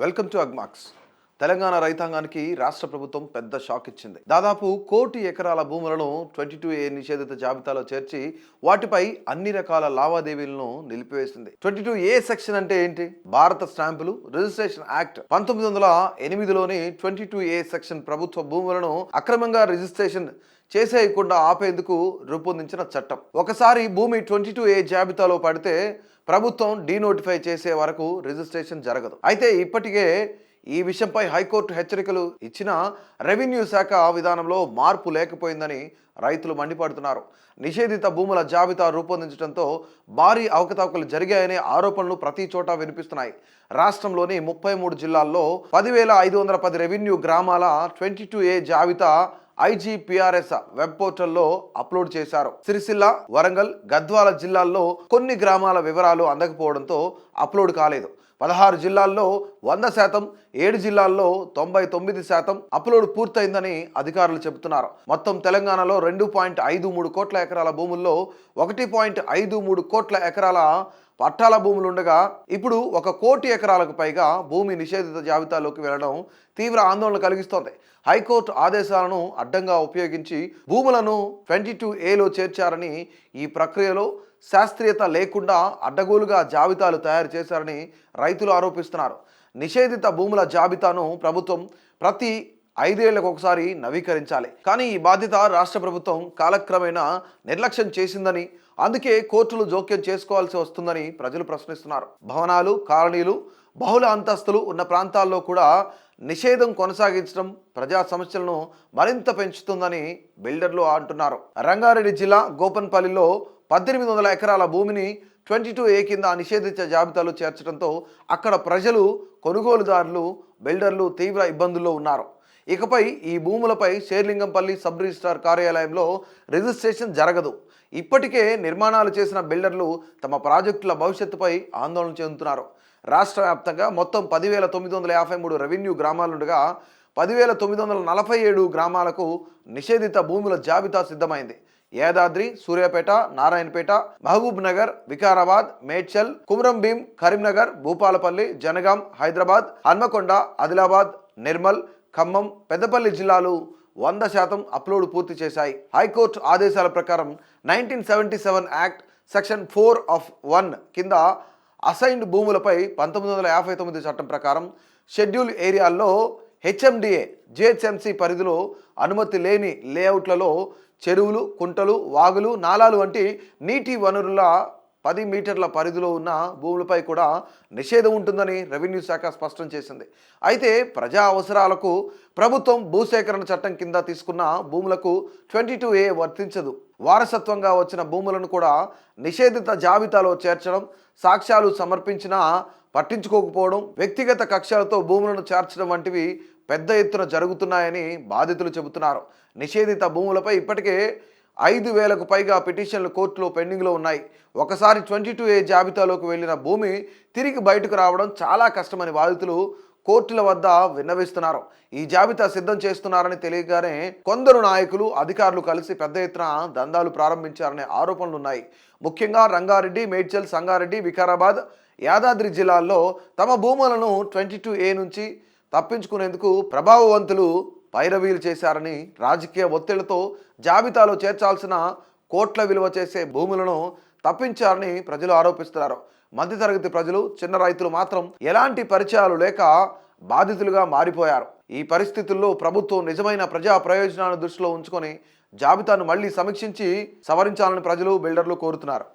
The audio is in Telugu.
Welcome to Agmax. తెలంగాణ రైతాంగానికి రాష్ట్ర ప్రభుత్వం పెద్ద షాక్ ఇచ్చింది. దాదాపు కోటి ఎకరాల భూములను ట్వంటీ టూ ఏ నిషేధిత జాబితాలో చేర్చి వాటిపై అన్ని రకాల లావాదేవీలను నిలిపివేసింది. ట్వంటీ టూ ఏ సెక్షన్ అంటే ఏంటి? భారత స్టాంపులు రిజిస్ట్రేషన్ యాక్ట్ పంతొమ్మిది వందల ఎనిమిదిలోని ట్వంటీ టూ ఏ సెక్షన్ ప్రభుత్వ భూములను అక్రమంగా రిజిస్ట్రేషన్ చేసేయకుండా ఆపేందుకు రూపొందించిన చట్టం. ఒకసారి భూమి ట్వంటీ టూ ఏ జాబితాలో పడితే ప్రభుత్వం డీనోటిఫై చేసే వరకు రిజిస్ట్రేషన్ జరగదు. అయితే ఇప్పటికే ఈ విషయంపై హైకోర్టు హెచ్చరికలు ఇచ్చిన రెవెన్యూ శాఖ విధానంలో మార్పు లేకపోయిందని రైతులు మండిపడుతున్నారు. నిషేధిత భూముల జాబితా రూపొందించడంతో భారీ అవకతవకలు జరిగాయనే ఆరోపణలు ప్రతి చోట వినిపిస్తున్నాయి. రాష్ట్రంలోని ముప్పై మూడు జిల్లాల్లో పదివేల ఐదు వందల పది రెవెన్యూ గ్రామాల ట్వంటీ టూ ఏ జాబితా ఐజీపీఆర్ఎస్ వెబ్ పోర్టల్లో అప్లోడ్ చేశారు. సిరిసిల్ల వరంగల్ గద్వాల జిల్లాల్లో కొన్ని గ్రామాల వివరాలు అందకపోవడంతో అప్లోడ్ కాలేదు. పదహారు జిల్లాల్లో వంద శాతం ఏడు జిల్లాల్లో తొంభై తొమ్మిది శాతం అప్లోడ్ పూర్తయిందని అధికారులు చెబుతున్నారు. మొత్తం తెలంగాణలో రెండు పాయింట్ ఐదు మూడు కోట్ల ఎకరాల భూముల్లో ఒకటి పాయింట్ ఐదు మూడు కోట్ల ఎకరాల పట్టాల భూములు ఉండగా ఇప్పుడు ఒక కోటి ఎకరాలకు పైగా భూమి నిషేధిత జాబితాలోకి వెళ్ళడం తీవ్ర ఆందోళన కలిగిస్తోంది. హైకోర్టు ఆదేశాలను అడ్డంగా ఉపయోగించి భూములను ట్వంటీ టూ ఏలో చేర్చారని ఈ ప్రక్రియలో శాస్త్రీయత లేకుండా అడ్డగోలుగా జాబితాలు తయారు చేశారని రైతులు ఆరోపిస్తున్నారు. నిషేధిత భూముల జాబితాను ప్రభుత్వం ప్రతి ఐదేళ్ళకు ఒకసారి నవీకరించాలి. కానీ ఈ బాధ్యత రాష్ట్ర ప్రభుత్వం కాలక్రమేణా నిర్లక్ష్యం చేసిందని అందుకే కోర్టులు జోక్యం చేసుకోవాల్సి వస్తుందని ప్రజలు ప్రశ్నిస్తున్నారు. భవనాలు కాలనీలు బహుళ అంతస్తులు ఉన్న ప్రాంతాల్లో కూడా నిషేధం కొనసాగించడం ప్రజా సమస్యలను మరింత పెంచుతుందని బిల్డర్లు అంటున్నారు. రంగారెడ్డి జిల్లా గోపన్పల్లిలో పద్దెనిమిది వందల ఎకరాల భూమిని ట్వంటీ టూ ఏ కింద నిషేధించే జాబితాలో చేర్చడంతో అక్కడ ప్రజలు కొనుగోలుదారులు బిల్డర్లు తీవ్ర ఇబ్బందుల్లో ఉన్నారు. ఇకపై ఈ భూములపై షేర్లింగంపల్లి సబ్ రిజిస్ట్రార్ కార్యాలయంలో రిజిస్ట్రేషన్ జరగదు. ఇప్పటికే నిర్మాణాలు చేసిన బిల్డర్లు తమ ప్రాజెక్టుల భవిష్యత్తుపై ఆందోళన చెందుతున్నారు. రాష్ట్ర వ్యాప్తంగా మొత్తం పదివేల తొమ్మిది వందల యాభై మూడు రెవెన్యూ గ్రామాలుండగా పదివేల తొమ్మిది వందల నలభై ఏడు గ్రామాలకు నిషేధిత భూముల జాబితా సిద్ధమైంది. యాదాద్రి సూర్యాపేట నారాయణపేట మహబూబ్ నగర్ వికారాబాద్ మేడ్చల్ కుమరం భీం కరీంనగర్ భూపాలపల్లి జనగాం హైదరాబాద్ హన్మకొండ ఆదిలాబాద్ నిర్మల్ ఖమ్మం పెద్దపల్లి జిల్లాలు వంద శాతం అప్లోడ్ పూర్తి చేశాయి. హైకోర్టు ఆదేశాల ప్రకారం nineteen seventy seven act section four of one కింద అసైన్డ్ భూములపై పంతొమ్మిది వందల యాభై తొమ్మిది చట్టం ప్రకారం షెడ్యూల్ ఏరియాల్లో హెచ్ఎండిఏ జిహెచ్ఎంసి పరిధిలో అనుమతి లేని లేఅవుట్లలో చెరువులు కుంటలు వాగులు నాలాలు వంటి నీటి వనరుల పది మీటర్ల పరిధిలో ఉన్న భూములపై కూడా నిషేధం ఉంటుందని రెవెన్యూ శాఖ స్పష్టం చేసింది. అయితే ప్రజా అవసరాలకు ప్రభుత్వం భూసేకరణ చట్టం కింద తీసుకున్న భూములకు ట్వంటీ టూ ఏ వర్తించదు. వారసత్వంగా వచ్చిన భూములను కూడా నిషేధిత జాబితాలో చేర్చడం సాక్ష్యాలు సమర్పించినా పట్టించుకోకపోవడం వ్యక్తిగత కక్షలతో భూములను చేర్చడం వంటివి పెద్ద ఎత్తున జరుగుతున్నాయని బాధితులు చెబుతున్నారు. నిషేధిత భూములపై ఇప్పటికే ఐదు వేలకు పైగా పిటిషన్లు కోర్టులో పెండింగ్లో ఉన్నాయి. ఒకసారి ట్వంటీ టూ ఏ జాబితాలోకి వెళ్ళిన భూమి తిరిగి బయటకు రావడం చాలా కష్టమని బాధితులు కోర్టుల వద్ద విన్నవిస్తున్నారు. ఈ జాబితా సిద్ధం చేస్తున్నారని తెలియగానే కొందరు నాయకులు అధికారులు కలిసి పెద్ద ఎత్తున దందాలు ప్రారంభించారనే ఆరోపణలు ఉన్నాయి ముఖ్యంగా రంగారెడ్డి మేడ్చల్ సంగారెడ్డి వికారాబాద్ యాదాద్రి జిల్లాల్లో తమ భూములను ట్వంటీ టూ ఏ నుంచి తప్పించుకునేందుకు ప్రభావవంతులు పైరవీలు చేశారని రాజకీయ ఒత్తిళ్ళతో జాబితాలో చేర్చాల్సిన కోట్ల విలువ చేసే భూములను తప్పించారని ప్రజలు ఆరోపిస్తున్నారు. మధ్యతరగతి ప్రజలు చిన్న రైతులు మాత్రం ఎలాంటి పరిచయాలు లేక బాధితులుగా మారిపోయారు. ఈ పరిస్థితుల్లో ప్రభుత్వం నిజమైన ప్రజా ప్రయోజనాలను దృష్టిలో ఉంచుకొని జాబితాను మళ్ళీ సమీక్షించి సవరించాలని ప్రజలు బిల్డర్లు కోరుతున్నారు.